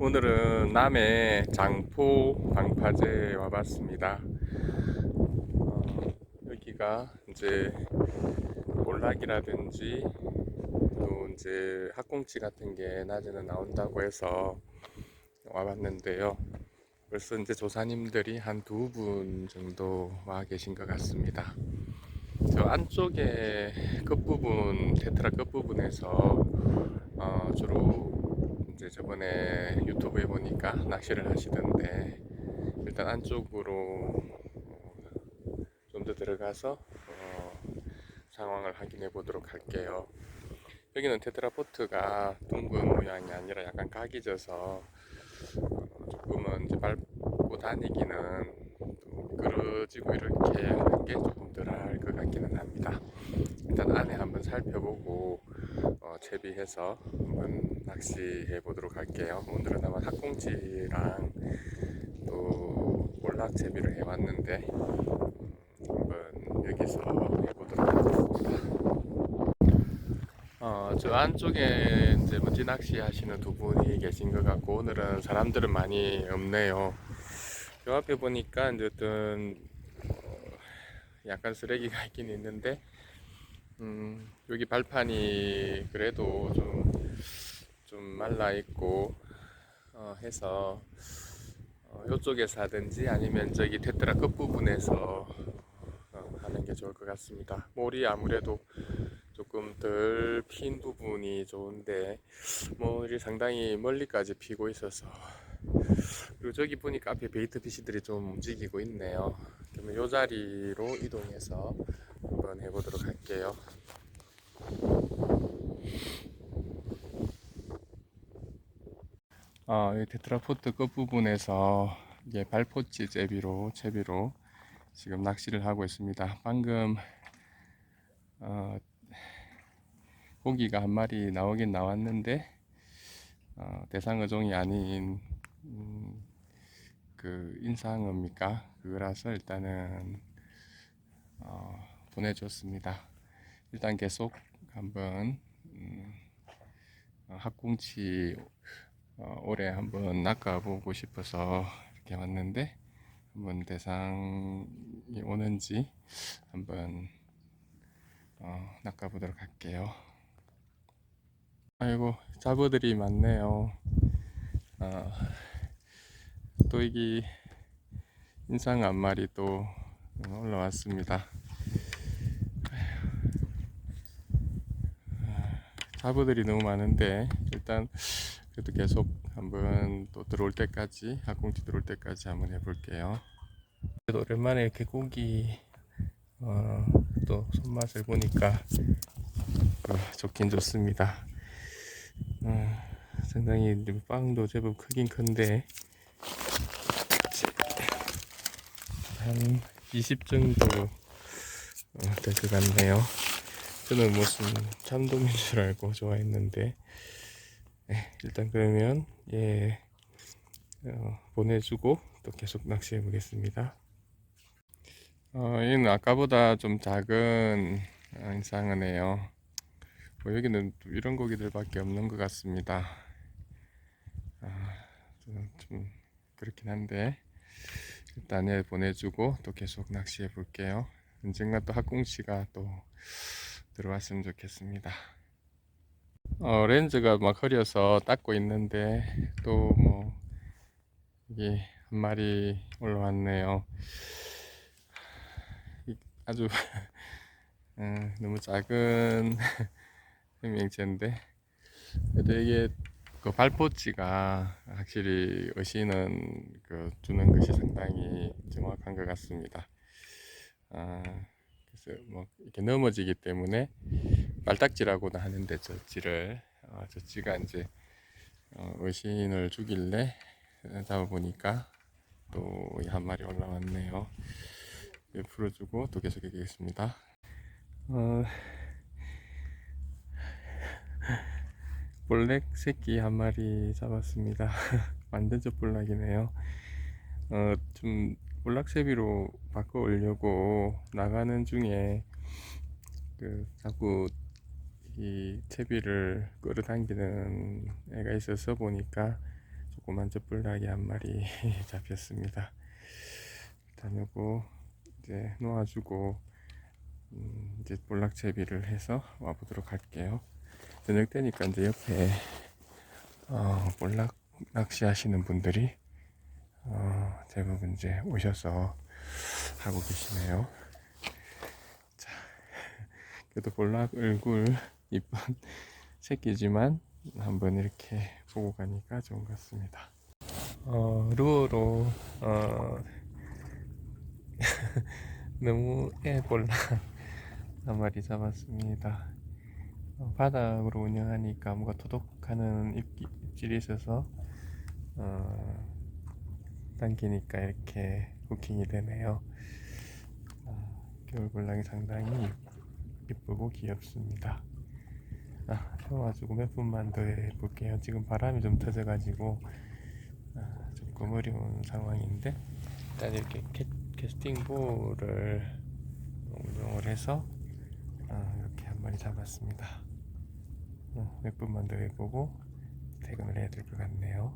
오늘은 남해 장포 방파제에 와봤습니다. 어, 여기가 이제 몰락이라든지 또 이제 학꽁치 같은 게 낮에는 나온다고 해서 와봤는데요. 벌써 이제 조사님들이 한 두 분 정도 와 계신 것 같습니다. 저 안쪽에 끝부분, 테트라 끝부분에서 어, 주로 이제 저번에 유튜브에 보니까 낚시를 하시던데 일단 안쪽으로 좀 더 들어가서 어, 상황을 확인해 보도록 할게요. 여기는 테트라포트가 둥근 모양이 아니라 약간 각이 져서 어, 조금은 이제 밟고 다니기는 좀 미끄러지고 이렇게 하는 게 조금 덜할 것 같기는 합니다. 일단 안에 한번 살펴보고 어, 채비해서 낚시해 보도록 할게요. 오늘은 아마 학꽁치랑 또 볼락 채비를 해왔는데 음, 한번 여기서 해보도록 하겠습니다. 어, 저 안쪽에 이제 먼지 낚시 하시는 두 분이 계신 것 같고 오늘은 사람들은 많이 없네요. 요 앞에 보니까 어떤 어, 약간 쓰레기가 있긴 있는데 음, 여기 발판이 그래도 좀, 좀 말라 있고 어, 해서 어, 이쪽에서 하든지 아니면 저기 테트라 끝부분에서 어, 하는 게 좋을 것 같습니다. 몰이 아무래도 조금 덜 핀 부분이 좋은데 몰이 상당히 멀리까지 피고 있어서 그리고 저기 보니까 앞에 베이트 피시들이 좀 움직이고 있네요. 그러면 이 자리로 이동해서 한번 해보도록 할게요. 아, 이 테트라포트 끝부분에서 이게 발포치 제비로 채비로 지금 낚시를 하고 있습니다. 방금 어, 고기가 한 마리 나오긴 나왔는데 어, 대상어종이 아닌 음, 그 인상어입니까? 그거라서 일단은 어, 보내줬습니다. 일단 계속 한번 음, 어, 학꽁치 어, 올해 한번 낚아보고 싶어서 이렇게 왔는데 한번 대상이 오는지 한번 어, 낚아보도록 할게요. 아이고 잡어들이 많네요. 어, 또 여기 인상 한 마리 또 올라왔습니다. 잡어들이 너무 많은데 일단 그래도 계속 한번 또 들어올 때까지 학꽁치 들어올 때까지 한번 해볼게요. 그래도 오랜만에 이렇게 고기 어, 또 손맛을 보니까 어, 좋긴 좋습니다. 어, 상당히 좀 빵도 제법 크긴 큰데 한 20 정도 어, 될것 같네요. 저는 무슨 참돔인 줄 알고 좋아했는데 네, 일단 그러면 예 어, 보내주고 또 계속 낚시해 보겠습니다. 어, 얘는 아까보다 좀 작은 어, 인상어네요. 뭐 여기는 또 이런 고기들밖에 없는 것 같습니다. 아, 좀, 좀 그렇긴 한데 일단 얘 보내주고 또 계속 낚시해 볼게요. 언젠가 또 학꽁치가 또 들어왔으면 좋겠습니다. 어, 렌즈가 막 흐려서 닦고 있는데 또 뭐 이게 한 마리 올라왔네요. 이- 아주 음, 너무 작은 생명체인데 그래도 이게 그 발포치가 확실히 의시는 그 주는 것이 상당히 정확한 것 같습니다. 아, 그래서 뭐 이렇게 넘어지기 때문에 말딱지라고도 하는데 저 찌를 어, 저 찌가 이제 어, 의신을 주길래 잡아보니까 또 한 마리 올라왔네요. 이거 풀어주고 또 계속 해보겠습니다. 어, 볼렉 새끼 한 마리 잡았습니다. 완전 저 볼락이네요. 어, 좀 볼락세비로 바꿔 오려고 나가는 중에 그 자꾸 이 채비를 끌어당기는 애가 있어서 보니까 조그만 젖불락이 한 마리 잡혔습니다. 일단 요거 이제 놓아주고 음, 이제 볼락 채비를 해서 와보도록 할게요. 저녁 때니까 이제 옆에 어, 볼락 낚시 하시는 분들이 어, 대부분 이제 오셔서 하고 계시네요. 자, 그래도 볼락 얼굴 이쁜 새끼지만 한번 이렇게 보고 가니까 좋은 것 같습니다. 어, 루어로 어, 너무 애 볼락 한 마리 잡았습니다. 어, 바닥으로 운영하니까 뭔가 도독하는 입, 입질이 있어서 어, 당기니까 이렇게 부킹이 되네요. 어, 겨울볼락이 상당히 이쁘고 귀엽습니다. 아, 태워가지고 몇 분만 더 해볼게요. 지금 바람이 좀 터져가지고 아, 조금 어려운 상황인데 일단 이렇게 캐, 캐스팅볼을 운영을 해서 아, 이렇게 한 마리 잡았습니다. 어, 몇 분만 더 해보고 퇴근을 해야 될 것 같네요.